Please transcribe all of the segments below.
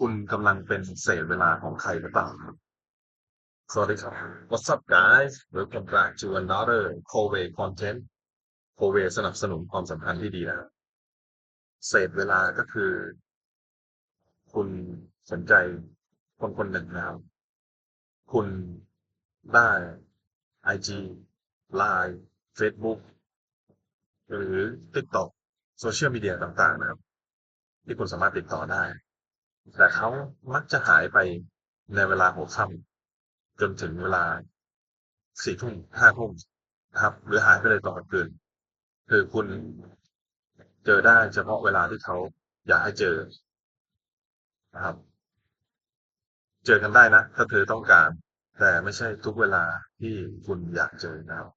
คุณกำลังเป็นเศษเวลาของใครหรือเปล่าสวัสดีครับ What's up guys Welcome back to another Cove content Cove สนับสนุนความสัมพันธ์ที่ดีนะเศษเวลาก็คือ คุณสนใจคนคนหนึ่งนะครับ คุณได้ IG Line Facebook หรือ TikTok โซเชียลมีเดียต่างๆนะครับ ที่คุณสามารถติดต่อได้ แต่เขามักจะหายไปในเวลาหัวค่ำจนถึงเวลาสี่ทุ่มห้าทุ่มนะครับ หรือหายไปเลยตอนกลางคืนคือคุณเจอได้เฉพาะเวลาที่เขาอยากให้เจอนะครับ เจอกันได้นะ ถ้าเธอต้องการ แต่ไม่ใช่ทุกเวลาที่คุณอยากเจอนะครับ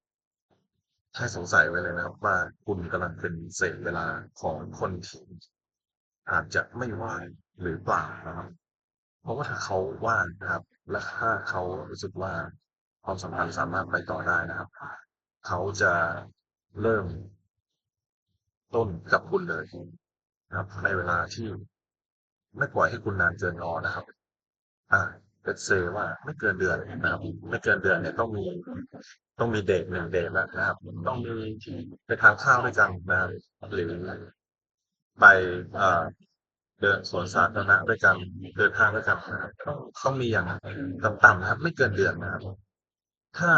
ให้สงสัยไว้เลยนะครับ ว่าคุณกำลังเป็นเศษเวลาของคนที่อาจจะไม่ว่าง หรือเปล่านะครับ เพราะว่าถ้าเขาว่างนะครับ และถ้าเขารู้สึกว่าความสัมพันธ์สามารถไปต่อได้นะครับ เขาจะเริ่มต้นกับคุณเลยนะครับ ในเวลาที่ไม่ปล่อยให้คุณนานเกินรอนะครับ อ่าเป็นเซว่าไม่เกินเดือนนะครับ ไม่เกินเดือนเนี่ยต้องมีต้องมีเดทหนึ่งเดทแล้วนะครับ ต้องมีไปทานข้าวด้วยกันนะหรือไปเอ่อ เดินสวนสาธารณะด้วยกันเดินทางด้วยกันนะครับต้องต้องมีอย่างต่ำๆนะครับ ไม่เกินเดือนนะครับ ถ้า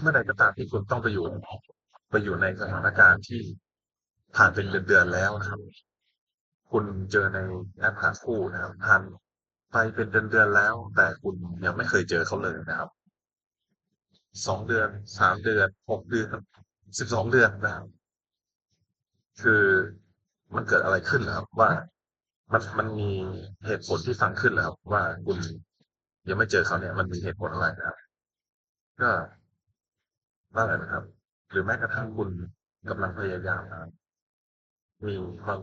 เมื่อใดก็ตามที่คุณต้องไปอยู่ไปอยู่ในสถานการณ์ที่ผ่านเป็นเดือนๆแล้วนะครับ คุณเจอในแอปหาคู่นะครับผ่านไปเป็นเดือนๆแล้ว แต่คุณยังไม่เคยเจอเขาเลยนะครับสองเดือนสามเดือนหกเดือนสิบสองเดือนนะครับคือมันเกิดอะไรขึ้นนะครับว่า มันมันมีเหตุผลที่ฟังขึ้นแล้วครับว่าคุณยังไม่เจอเขาเนี่ย มันมีเหตุผลอะไรนะครับ ก็นั่นแหละนะครับ หรือแม้กระทั่งคุณกำลังพยายามนะครับมีความ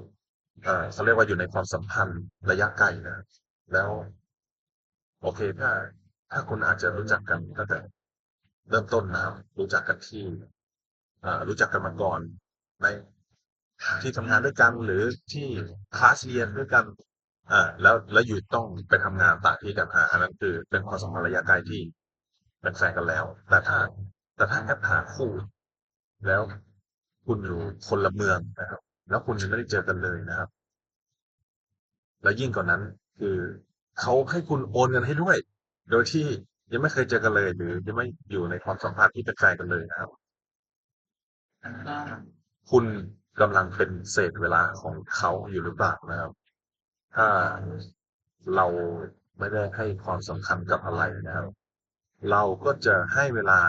เออเขาเรียกว่าอยู่ในความสัมพันธ์ระยะไกลนะแล้ว โอเคถ้า ถ้าคุณอาจจะรู้จักกันตั้งแต่เริ่มต้นนะครับรู้จักกันที่อ่ารู้จักกันมาก่อนใน ที่ทำงานด้วยกันหรือที่คลาสเรียนด้วยกันอ่าแล้วแล้วอยู่ต้องไปทำงานต่างที่กันอ่าอันนั้นคือเป็นความสัมพันธ์ระยะไกลที่เป็นแฟนกันแล้ว แต่ถ้าแต่ถ้าแอปหาคู่ แล้วคุณอยู่คนละเมืองนะครับ แล้วคุณยังไม่ได้เจอกันเลยนะครับ แล้วยิ่งกว่านั้นคือเขาให้คุณโอนเงินให้ด้วย โดยที่ยังไม่เคยเจอกันเลย หรือยังไม่อยู่ในความสัมพันธ์ที่เป็นแฟนกันเลยนะครับ คุณ กำลังเป็นเศษเวลาของเขาอยู่หรือเปล่านะครับ ถ้าเราไม่ได้ให้ความสำคัญกับอะไรนะครับ เราก็จะให้เวลา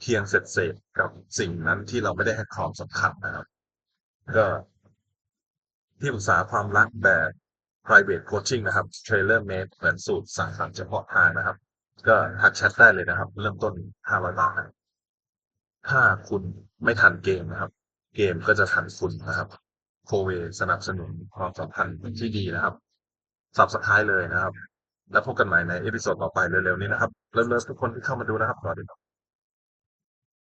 เพียงเสร็จเสร็จกับสิ่งนั้นที่เราไม่ได้ให้ความสำคัญนะครับ ก็ที่ปรึกษาความรักแบบ private coaching นะครับ trailer made เหมือนสูตรสั่งสรรค์เฉพาะทางนะครับ ก็ทักแชทได้เลยนะครับ เริ่มต้น 500 บาทนะถ้าคุณไม่ทันเกมนะครับ เกมก็จะทันคุณนะครับโคเวสนับสนุนความสัมพันธ์ที่ดีนะครับสับสุดท้ายเลยนะครับ แล้วพบกันใหม่ในเอพิโซดต่อไปเร็วๆนี้นะครับเริ่มๆทุกคนที่เข้ามาดูนะครับสวัสดีครับ